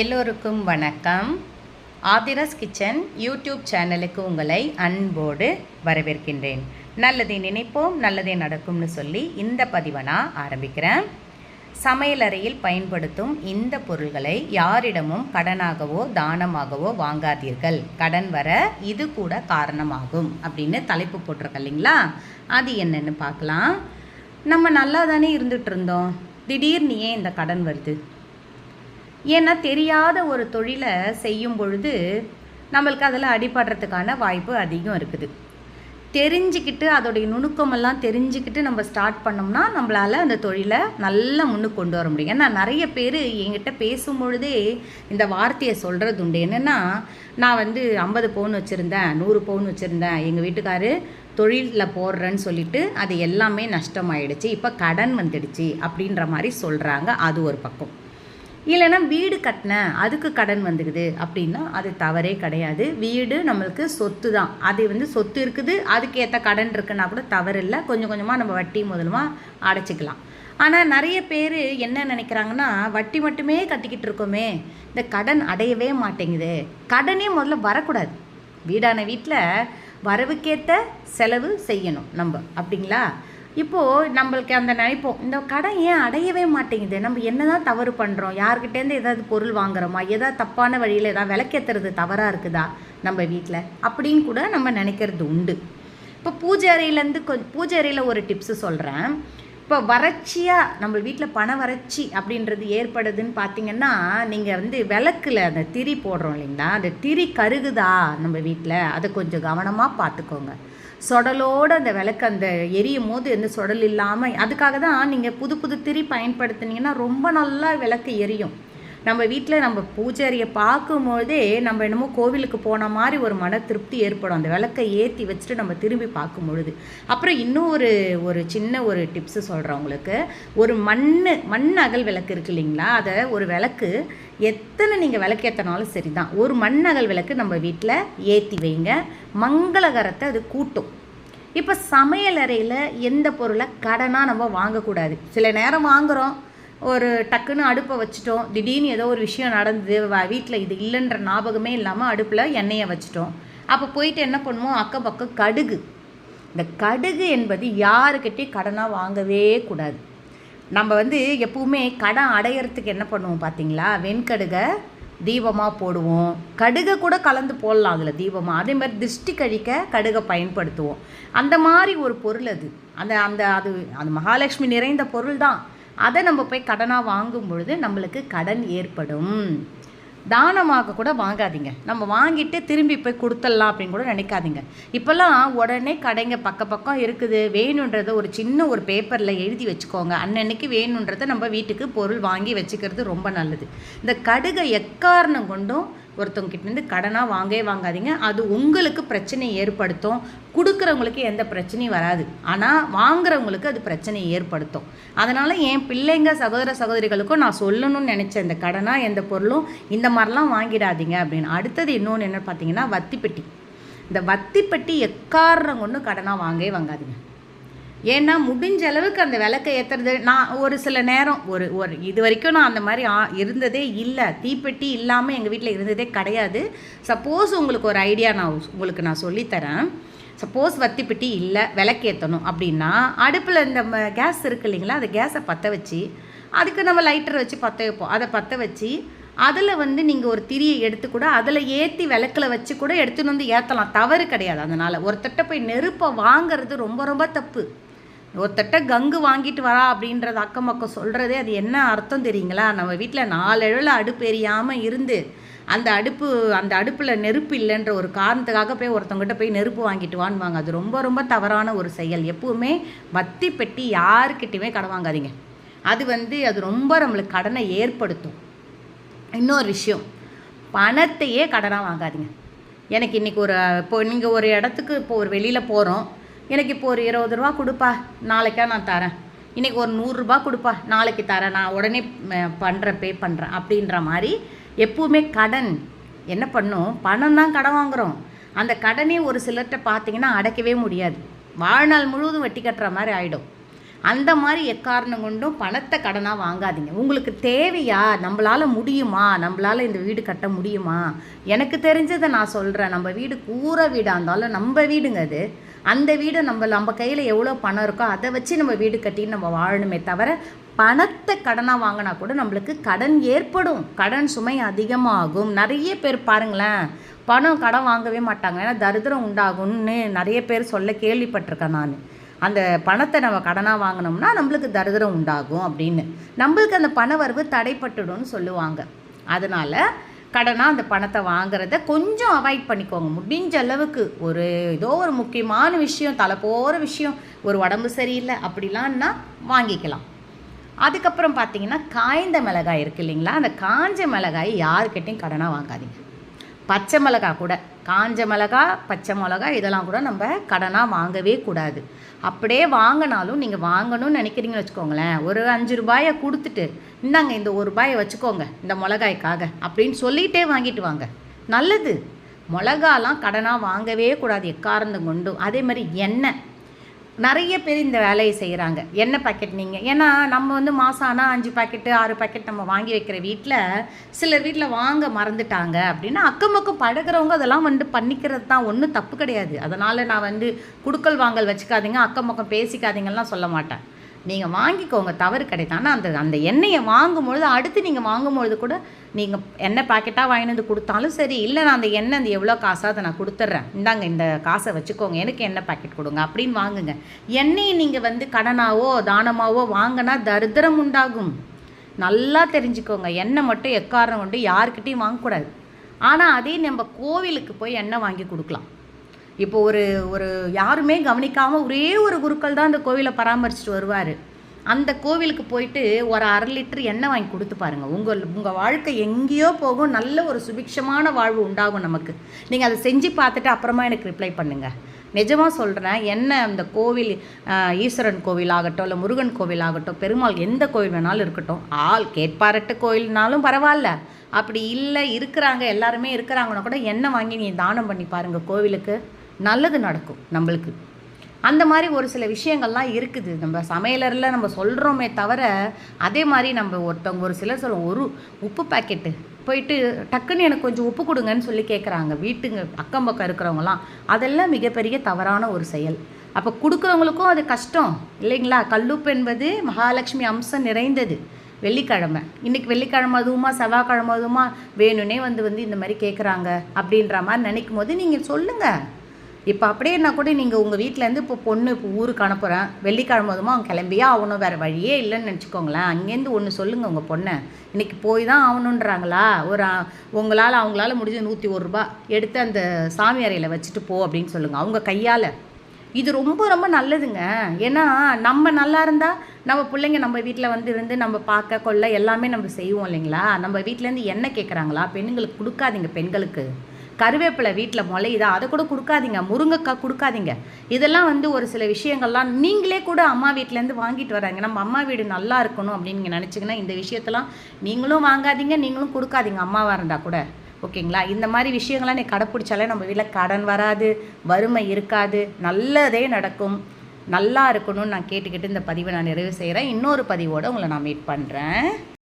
எல்லோருக்கும் வணக்கம். ஆதிரஸ் kitchen YouTube சேனலுக்கு உங்களை அன்போடு வரவேற்கின்றேன். நல்லதை நினைப்போம் நல்லதே நடக்கும்னு சொல்லி இந்த பதிவை நான் ஆரம்பிக்கிறேன். சமையலறையில் பயன்படுத்தும் இந்த பொருள்களை யாரிடமும் கடனாகவோ தானமாகவோ வாங்காதீர்கள். கடன் வர இது கூட காரணமாகும் அப்படின்னு தலைப்பு போட்டிருக்க இல்லைங்களா? அது என்னென்னு பார்க்கலாம். நம்ம நல்லா தானே இருந்துகிட்டு இருந்தோம். திடீர்னு ஏன் இந்த கடன் வருது? ஏன்னா தெரியாத ஒரு தொழிலை செய்யும் பொழுது நம்மளுக்கு அதில் அடிபடுறதுக்கான வாய்ப்பு அதிகம் இருக்குது. தெரிஞ்சுக்கிட்டு அதோடைய நுணுக்கமெல்லாம் தெரிஞ்சுக்கிட்டு நம்ம ஸ்டார்ட் பண்ணோம்னா நம்மளால் அந்த தொழிலை நல்லா முன்னுக்கு கொண்டு வர முடியும். ஏன்னா நிறைய பேர் என்கிட்ட பேசும் பொழுதே இந்த வார்த்தையை சொல்கிறது உண்டு. என்னென்னா நான் வந்து ஐம்பது பவுன் வச்சுருந்தேன் நூறு பவுன் வச்சுருந்தேன் எங்கள் வீட்டுக்காரு தொழிலில் போடுறேன்னு சொல்லிட்டு அது எல்லாமே நஷ்டமாயிடுச்சு. இப்போ கடன் வந்துடுச்சு அப்படின்ற மாதிரி சொல்கிறாங்க அது ஒரு பக்கம். இல்லைன்னா வீடு கட்டினேன் அதுக்கு கடன் வந்துடுது அப்படின்னா அது தவறே கிடையாது. வீடு நம்மளுக்கு சொத்து தான். அது வந்து சொத்து இருக்குது அதுக்கேற்ற கடன் இருக்குன்னா கூட தவறு இல்லை கொஞ்சம் கொஞ்சமாக நம்ம வட்டி முதலமாக அடைச்சிக்கலாம். ஆனால் நிறைய பேர் என்ன நினைக்கிறாங்கன்னா வட்டி மட்டுமே கட்டிக்கிட்டு இருக்கோமே இந்த கடன் அடையவே மாட்டேங்குது. கடனே முதல்ல வரக்கூடாது. வீடான வீட்டில் வரவுக்கேற்ற செலவு செய்யணும் நம்ம. அப்படிங்களா? இப்போது நம்மளுக்கு அந்த நினைப்போம் இந்த கடன் ஏன் அடையவே மாட்டேங்குது? நம்ம என்ன தான் தவறு பண்ணுறோம் யார்கிட்டேருந்து ஏதாவது பொருள் வாங்குறோமா? ஏதாவது தப்பான வழியில் ஏதாவது விளக்கேற்றுறது தவறாக இருக்குதா நம்ம வீட்டில் அப்படின்னு கூட நம்ம நினைக்கிறது உண்டு. இப்போ பூஜை அறையிலேருந்து கொஞ்சம் பூஜை அறையில் ஒரு டிப்ஸு சொல்கிறேன் இப்போ வறட்சியாக நம்ம வீட்டில் பண வறட்சி அப்படின்றது ஏற்படுதுன்னு பார்த்தீங்கன்னா நீங்கள் வந்து விளக்கில் அந்த திரி போடுறோம் இல்லைங்களா? அந்த திரி கருகுதா நம்ம வீட்டில் அதை கொஞ்சம் கவனமாக பார்த்துக்கோங்க. சுடலோடு அந்த விளக்கு அந்த எரியும் போது எந்த சுடல் இல்லாமல் அதுக்காக தான் நீங்கள் புது புது திரி பயன்படுத்துனீங்கன்னா ரொம்ப நல்லா விளக்கு எரியும். நம்ம வீட்டில் நம்ம பூஜாரியை பார்க்கும்போதே நம்ம என்னமோ கோவிலுக்கு போன மாதிரி ஒரு மன திருப்தி ஏற்படும். அந்த விளக்கை ஏற்றி வச்சுட்டு நம்ம திரும்பி பார்க்கும் பொழுது அப்புறம் இன்னும் ஒரு ஒரு சின்ன ஒரு டிப்ஸு சொல்கிறேன் உங்களுக்கு. ஒரு மண் மண் அகல் விளக்கு இருக்கு இல்லைங்களா? அதை ஒரு விளக்கு எத்தனை நீங்கள் விளக்கேற்றினாலும் சரி தான் ஒரு மண் அகல் விளக்கு நம்ம வீட்டில் ஏற்றி வைங்க. மங்களகரத்தை அது கூட்டும். இப்போ சமையல் அறையில் எந்த பொருளை கடனாக நம்ம வாங்கக்கூடாது. சில நேரம் வாங்குகிறோம் ஒரு டக்குன்னு அடுப்பை வச்சுட்டோம். திடீர்னு ஏதோ ஒரு விஷயம் நடந்தது. வீட்டில் இது இல்லைன்ற ஞாபகமே இல்லாமல் அடுப்பில் எண்ணெயை வச்சுட்டோம். அப்போ போயிட்டு என்ன பண்ணுவோம்? அக்கம் பக்கம் கடுகு. இந்த கடுகு என்பது யாருக்கிட்டையும் கடனாக வாங்கவே கூடாது. நம்ம வந்து எப்பவுமே கடன் அடையிறதுக்கு என்ன பண்ணுவோம் பார்த்தீங்களா வெண்கடுகை தீபமாக போடுவோம். கடுகை கூட கலந்து போடலாம் அதில் தீபமாக அதே மாதிரி திருஷ்டி கழிக்க கடுகை பயன்படுத்துவோம். அந்த மாதிரி ஒரு பொருள் அது. அந்த அந்த அது அது மகாலட்சுமி நிறைந்த பொருள் தான். அதை நம்ம போய் கடனாக வாங்கும் பொழுது நம்மளுக்கு கடன் ஏற்படும். தானமாக கூட வாங்காதீங்க. நம்ம வாங்கிட்டு திரும்பி போய் கொடுத்துடலாம் அப்படின்னு கூட நினைக்காதீங்க. இப்போல்லாம் உடனே கடைங்க பக்க பக்கம் இருக்குது. வேணுன்றதை ஒரு சின்ன ஒரு பேப்பரில் எழுதி வச்சுக்கோங்க. அன்னன்னைக்கு வேணுன்றதை நம்ம வீட்டுக்கு பொருள் வாங்கி வச்சுக்கிறது ரொம்ப நல்லது. இந்த கடுகை எக்காரணம் கொண்டும் ஒருத்தவங்கிட்டேருந்து கடனாக வாங்கவே வாங்காதீங்க. அது உங்களுக்கு பிரச்சனை ஏற்படுத்தும். கொடுக்குறவங்களுக்கு எந்த பிரச்சனையும் வராது. ஆனால் வாங்குறவங்களுக்கு அது பிரச்சனையை ஏற்படுத்தும். அதனால் என் பிள்ளைங்க சகோதர சகோதரிகளுக்கும் நான் சொல்லணும்னு நினச்சேன் இந்த கடனாக எந்த பொருளும் இந்த மாதிரிலாம் வாங்கிடாதீங்க அப்படின்னு. அடுத்தது இன்னொன்று என்ன பார்த்தீங்கன்னா வத்திப்பெட்டி. இந்த வத்திப்பெட்டி எக்காரணம் ஒன்று கடனாக வாங்கவே வாங்காதீங்க. ஏன்னா முடிஞ்ச அளவுக்கு அந்த விளக்கை ஏற்றுறது நான் ஒரு சில நேரம் ஒரு ஒரு இது வரைக்கும் நான் அந்த மாதிரி ஆ இருந்ததே இல்லை. தீப்பெட்டி இல்லாமல் எங்கள் வீட்டில் இருந்ததே கிடையாது. சப்போஸ் உங்களுக்கு ஒரு ஐடியா நான் உங்களுக்கு நான் சொல்லித்தரேன் சப்போஸ் வத்திப்பெட்டி இல்லை விளக்கேற்றணும் அப்படின்னா அடுப்பில் இந்த கேஸ் இருக்கு இல்லைங்களா அந்த கேஸை பற்ற வச்சு அதுக்கு நம்ம லைட்டர் வச்சு பற்ற வைப்போம். அதை பற்ற வச்சு அதில் வந்து நீங்கள் ஒரு திரியை எடுத்து கூட அதில் ஏற்றி விளக்கில் வச்சு கூட எடுத்துன்னு வந்து ஏற்றலாம் தவறு கிடையாது அதனால் ஒருத்தட்ட போய் நெருப்பை வாங்கிறது ரொம்ப ரொம்ப தப்பு. ஒருத்தட்ட கங்கு வாங்கிட்டு வரா அப்படின்றது அக்கம் பக்கம் சொல்கிறதே அது என்ன அர்த்தம் தெரியுங்களா? நம்ம வீட்டில் நாலு அடுப்பு எரியாமல் இருந்து அந்த அடுப்பு அந்த அடுப்பில் நெருப்பு இல்லைன்ற ஒரு காரணத்துக்காக போய் ஒருத்தவங்ககிட்ட போய் நெருப்பு வாங்கிட்டு வாங்குவாங்க அது ரொம்ப ரொம்ப தவறான ஒரு செயல். எப்போவுமே வத்தி பெட்டி யாருக்கிட்டையுமே கடன் வாங்காதீங்க. அது வந்து அது ரொம்ப நம்மளுக்கு கடனை ஏற்படுத்தும். இன்னொரு விஷயம் பணத்தையே கடனாக வாங்காதீங்க. எனக்கு இன்றைக்கி ஒரு இப்போ நீங்கள் ஒரு இடத்துக்கு இப்போ ஒரு வெளியில் போகிறோம் எனக்கு இப்போ ஒரு இருபது ரூபா கொடுப்பா நாளைக்கா நான் தரேன். இன்றைக்கி ஒரு நூறுரூபா கொடுப்பா நாளைக்கு தரேன். நான் உடனே பண்ணுறேன் பே பண்ணுறேன் அப்படின்ற மாதிரி எப்பவுமே கடன். என்ன பண்ணும்? பணம் தான் கடன் வாங்குகிறோம் அந்த கடனே ஒரு சிலர்கிட்ட பார்த்தீங்கன்னா அடைக்கவே முடியாது. வாழ்நாள் முழுவதும் வெட்டி கட்டுற மாதிரி ஆகிடும் அந்த மாதிரி எக்காரணம் கொண்டும் பணத்தை கடனாக வாங்காதீங்க. உங்களுக்கு தேவையா? நம்மளால் முடியுமா? நம்மளால் இந்த வீடு கட்ட முடியுமா? எனக்கு தெரிஞ்சதை நான் சொல்கிறேன் நம்ம வீடு கூரை வீடாக இருந்தாலும் நம்ம வீடுங்க அது. அந்த வீடு நம்ம நம்ம கையில் எவ்வளோ பணம் இருக்கோ அதை வச்சு நம்ம வீடு கட்டின்னு நம்ம வாழணுமே தவிர பணத்தை கடனாக வாங்கினா கூட நம்மளுக்கு கடன் ஏற்படும். கடன் சுமை அதிகமாகும். நிறைய பேர் பாருங்களேன் பணம் கடன் வாங்கவே மாட்டாங்க. ஏன்னா தரித்திரம் உண்டாகும்னு நிறைய பேர் சொல்ல கேள்விப்பட்டிருக்கேன் நான். அந்த பணத்தை நம்ம கடனாக வாங்கினோம்னா நம்மளுக்கு தரித்திரம் உண்டாகும் அப்படின்னு. நம்மளுக்கு அந்த பண வரவு தடைப்பட்டுடும்னு சொல்லுவாங்க. அதனால் கடனாக அந்த பணத்தை வாங்குறத கொஞ்சம் அவாய்ட் பண்ணிக்கோங்க. முடிஞ்ச அளவுக்கு ஒரு ஏதோ ஒரு முக்கியமான விஷயம் தலை போகிற விஷயம் ஒரு உடம்பு சரியில்லை அப்படிலாம்னா வாங்கிக்கலாம். அதுக்கப்புறம் பார்த்தீங்கன்னா காய்ந்த மிளகாய் இருக்குது இல்லைங்களா? அந்த காஞ்ச மிளகாய் யாருக்கிட்டையும் கடனாக வாங்காதீங்க. பச்சை மிளகா கூட காஞ்ச மிளகா பச்சை மிளகா இதெல்லாம் கூட நம்ம கடனாக வாங்கவே கூடாது. அப்படியே வாங்கினாலும் நீங்கள் வாங்கணும்னு நினைக்கிறீங்கன்னு வச்சுக்கோங்களேன். ஒரு அஞ்சு ரூபாயை கொடுத்துட்டு இந்தாங்க இந்த ஒரு ரூபாயை வச்சுக்கோங்க இந்த மிளகாய்க்காக அப்படின்னு சொல்லிகிட்டே வாங்கிட்டு வாங்க. நல்லது. மிளகாலாம் கடனாக வாங்கவே கூடாது எக்காரணம் கொண்டும். அதே மாதிரி எண்ணெய். நிறைய பேர் இந்த வேலையை செய்கிறாங்க எண்ணெய் பாக்கெட் நீங்கள் ஏன்னா நம்ம வந்து மாதம் ஆனால் அஞ்சு பாக்கெட்டு ஆறு பாக்கெட் நம்ம வாங்கி வைக்கிற வீட்டில் சிலர் வீட்டில் வாங்க மறந்துட்டாங்க அப்படின்னா அக்கம் பக்கம் பழகிறவங்க அதெல்லாம் வந்து பண்ணிக்கிறது தான். ஒன்றும் தப்பு கிடையாது. அதனால் நான் வந்து குடுக்கல் வாங்கல் வச்சுக்காதீங்க அக்கம் பக்கம் பேசிக்காதீங்கலாம் சொல்ல மாட்டேன். நீங்கள் வாங்கிக்கோங்க தவறு கிடையாது. ஆனால் அந்த அந்த எண்ணெயை வாங்கும்பொழுது அடுத்து நீங்கள் வாங்கும்பொழுது கூட நீங்கள் எண்ணெய் பாக்கெட்டாக வாங்கிட்டு வந்து கொடுத்தாலும் சரி இல்லை நான் அந்த எண்ணெய் அந்த எவ்வளோ காசாக அதை நான் கொடுத்துட்றேன். இந்தாங்க இந்த காசை வச்சுக்கோங்க எனக்கு எண்ணெய் பாக்கெட் கொடுங்க அப்படின்னு வாங்குங்க. எண்ணெயை நீங்கள் வந்து கடனாவோ தானமாவோ வாங்கினா தரித்திரம் உண்டாகும். நல்லா தெரிஞ்சுக்கோங்க எண்ணெய் மட்டும் எக்காரணம் கொண்டு யாருக்கிட்டையும் வாங்கக்கூடாது. ஆனால் அதே நம்ம கோவிலுக்கு போய் எண்ணெய் வாங்கி கொடுக்கலாம். இப்போ ஒரு ஒரு யாருமே கவனிக்காமல் ஒரே ஒரு குருக்கள் தான் அந்த கோவிலை பராமரிச்சுட்டு வருவார். அந்த கோவிலுக்கு போயிட்டு ஒரு அரை லிட்டர் எண்ணெய் வாங்கி கொடுத்து பாருங்கள் உங்கள் உங்கள் வாழ்க்கை எங்கேயோ போகும். நல்ல ஒரு சுபிக்ஷமான வாழ்வு உண்டாகும் நமக்கு. நீங்கள் அதை செஞ்சு பார்த்துட்டு அப்புறமா எனக்கு ரிப்ளை பண்ணுங்கள் நிஜமாக சொல்கிறேன் என்ன அந்த கோவில் ஈஸ்வரன் கோவில் ஆகட்டும் இல்லை முருகன் கோவில் ஆகட்டும் பெருமாள் எந்த கோவில் வேணாலும் இருக்கட்டும் ஆள் கேட்பாரட்டு கோயில்னாலும் பரவாயில்ல. அப்படி இல்லை இருக்கிறாங்க எல்லாருமே இருக்கிறாங்கன்னா கூட எண்ணெய் வாங்கி நீ தானம் பண்ணி பாருங்கள் கோவிலுக்கு. நல்லது நடக்கும் நம்மளுக்கு. அந்த மாதிரி ஒரு சில விஷயங்கள்லாம் இருக்குது. நம்ம சமையலரில் நம்ம சொல்கிறோமே தவிர அதே மாதிரி நம்ம ஒருத்தவங்க ஒரு சிலர் சொல்லுவோம் ஒரு உப்பு பாக்கெட்டு போயிட்டு டக்குன்னு எனக்கு கொஞ்சம் உப்பு கொடுங்கன்னு சொல்லி கேட்குறாங்க வீட்டுங்க அக்கம் பக்கம் இருக்கிறவங்களாம் அதெல்லாம் மிகப்பெரிய தவறான ஒரு செயல். அப்போ கொடுக்குறவங்களுக்கும் அது கஷ்டம். இல்லைங்களா? கல்லுப்பு என்பது மகாலட்சுமி அம்சம் நிறைந்தது. வெள்ளிக்கிழமை. இன்றைக்கி வெள்ளிக்கிழமை அதுவுமா செவ்வாய்க்கிழமை அதுவுமா வேணும்னே வந்து வந்து இந்த மாதிரி கேட்குறாங்க அப்படின்ற மாதிரி நினைக்கும் போது நீங்கள் சொல்லுங்கள் இப்போ அப்படியேனா கூட நீங்கள் உங்கள் வீட்டிலேருந்து இப்போ பொண்ணு இப்போ ஊருக்கு அனுப்புகிறேன் வெள்ளிக்கிழமை அதுமா அவங்க கிளம்பியே ஆகணும். வேறு வழியே இல்லைன்னு நினச்சிக்கோங்களேன். அங்கேருந்து ஒன்று சொல்லுங்கள் உங்கள் பொண்ணை. இன்றைக்கி போய் தான் ஆகணுன்றாங்களா ஒரு உங்களால் அவங்களால முடிஞ்ச நூற்றி ஒரு ரூபா எடுத்து அந்த சாமி அறையில் வச்சுட்டு போ அப்படின்னு சொல்லுங்கள் அவங்க கையால். இது ரொம்ப ரொம்ப நல்லதுங்க. ஏன்னா நம்ம நல்லா இருந்தால் நம்ம பிள்ளைங்க நம்ம வீட்டில் வந்து இருந்து நம்ம பார்க்க கொள்ள எல்லாமே நம்ம செய்வோம் இல்லைங்களா? நம்ம வீட்டிலேருந்து என்ன கேட்குறாங்களா பெண்களுக்கு கொடுக்காதீங்க பெண்களுக்கு. கருவேப்பிலை வீட்டில் முளையுதா? அதை கூட கொடுக்காதீங்க. முருங்கைக்காய் கொடுக்காதீங்க. இதெல்லாம் வந்து ஒரு சில விஷயங்கள்லாம் நீங்களே கூட அம்மா வீட்டிலேருந்து வாங்கிட்டு வராங்க. நம்ம அம்மா வீடு நல்லா இருக்கணும் அப்படின்னு நீங்கள் நினச்சிங்கன்னா இந்த விஷயத்தெல்லாம் நீங்களும் வாங்காதீங்க நீங்களும் கொடுக்காதீங்க அம்மாவாக இருந்தால் கூட. ஓகேங்களா? இந்த மாதிரி விஷயங்கள்லாம் நீ கடைப்பிடிச்சாலே நம்ம வீட்டில் கடன் வராது வறுமை இருக்காது நல்லதே நடக்கும். நல்லா இருக்கணும்னு நான் கேட்டுக்கிட்டு இந்த பதிவை நான் நிறைவு செய்கிறேன் இன்னொரு பதிவோடு உங்களை நான் மீட் பண்ணுறேன்